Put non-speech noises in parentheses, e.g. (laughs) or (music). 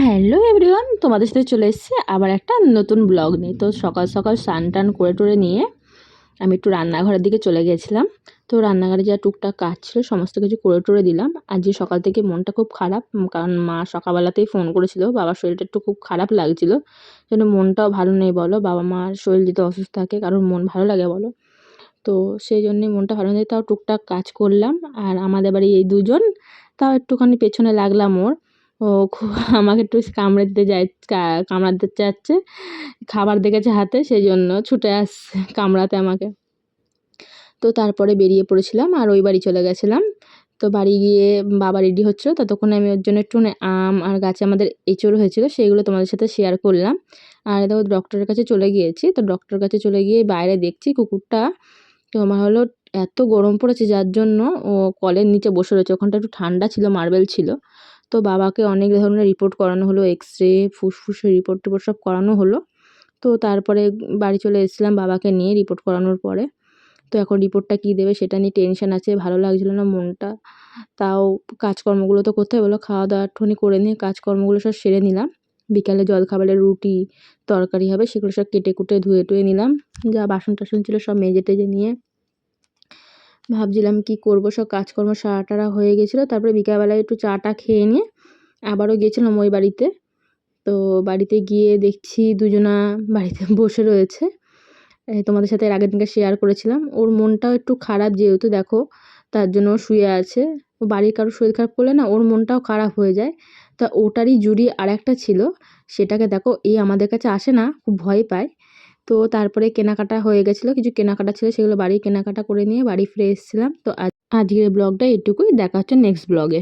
Hello everyone তোমাদের সাথে চলে এসেছে আবার একটা নতুন ব্লগ নিয়ে। তো সকাল সকাল স্নান টান করে টরে নিয়ে আমি একটু রান্নাঘরের দিকে চলে গেছিলাম। তো রান্নাঘরে যা টুকটাক কাজ ছিল, সমস্ত কিছু করে টরে দিলাম। আজকে সকাল থেকে মনটা খুব খারাপ কারণ মা সকালবেলাতেই ফোন করেছিল, বাবার শরীরটা একটু খুব খারাপ লাগছিল। জন্য মনটাও ভালো নেই বলো, বাবা মার শরীর যদি অসুস্থ থাকে কারণ মন ভালো লাগে বলো। তো সেই জন্যে মনটা ভালো নেই, তাও টুকটাক কাজ করলাম। আর আমাদের বাড়ি এই দুজন, তাও একটুখানি পেছনে লাগলাম ওর। ও খুব আমাকে একটু কামড়ে দিতে কামড়াতে চাচ্ছে, খাবার দেখেছে হাতে সেই জন্য ছুটে আসছে কামড়াতে আমাকে। তো তারপরে বেরিয়ে পড়েছিলাম আর ওই বাড়ি চলে গেছিলাম। তো বাড়ি গিয়ে বাবা রেডি হচ্ছিল, ততক্ষণে আমি ওর জন্য একটু আম আর গাছে আমাদের এঁচড় হয়েছিল সেইগুলো তোমাদের সাথে শেয়ার করলাম। আর দেখো ডক্টরের কাছে চলে গিয়েছি, তো ডক্টরের কাছে চলে গিয়ে বাইরে দেখছি কুকুরটা, তো আমার হলো এত গরম পড়েছে, যার জন্য ও কলের নিচে বসে রয়েছে, ওখানটা একটু ঠান্ডা ছিল মার্বেল ছিল। তো বাবাকে অনেক ধরনের রিপোর্ট করানো হলো এক্স রে ফুসফুসের রিপোর্ট টিপোর্ট সব করানো হলো। তো তারপরে বাড়ি চলে এসেছিলাম বাবাকে নিয়ে রিপোর্ট করানোর পরে। তো এখন রিপোর্টটা কী দেবে সেটা নিয়ে টেনশন আছে, ভালো লাগছিল না মনটা। তাও কাজকর্মগুলো তো করতে বলো খাওয়া দাওয়া একটুখানি করে নিয়ে কাজকর্মগুলো সব সেরে নিলাম। বিকালে জলখাবারে রুটি, তরকারি হবে, সেগুলো সব কেটে কুটে ধুয়ে টুয়ে নিলাম। যা বাসন টাসন ছিল সব মেজে টেজে নিয়ে ভাবছিলাম কি করব, সব কাজকর্ম সারা টারা হয়ে গেছিল, তারপরে বিকালবেলায় একটু চা টা খেয়ে নিয়ে আবারও গেছিলাম ওই বাড়িতে। তো বাড়িতে গিয়ে দেখছি দুজনা বাড়িতে (laughs) বসে রয়েছে। তোমাদের সাথে এর আগের দিনকে শেয়ার করেছিলাম। ওর মনটাও একটু খারাপ যেহেতু দেখো, তার জন্য শুয়ে আছে। ও বাড়ির কারও শরীর খারাপ করলে না, ওর মনটাও খারাপ হয়ে যায়। তা ওটারই জুড়ি আর একটা ছিল, সেটাকে দেখো এই আমাদের কাছে আসে না, খুব ভয় পায়। তো তারপরে কেনাকাটা হয়ে গেছিল, কিছু কেনাকাটা ছিল সেগুলো বাড়ি কেনাকাটা করে নিয়ে বাড়ি ফিরে এসেছিলাম। তো আজ, আজকের ব্লগটা এটুকুই, দেখা হচ্ছে নেক্সট ব্লগে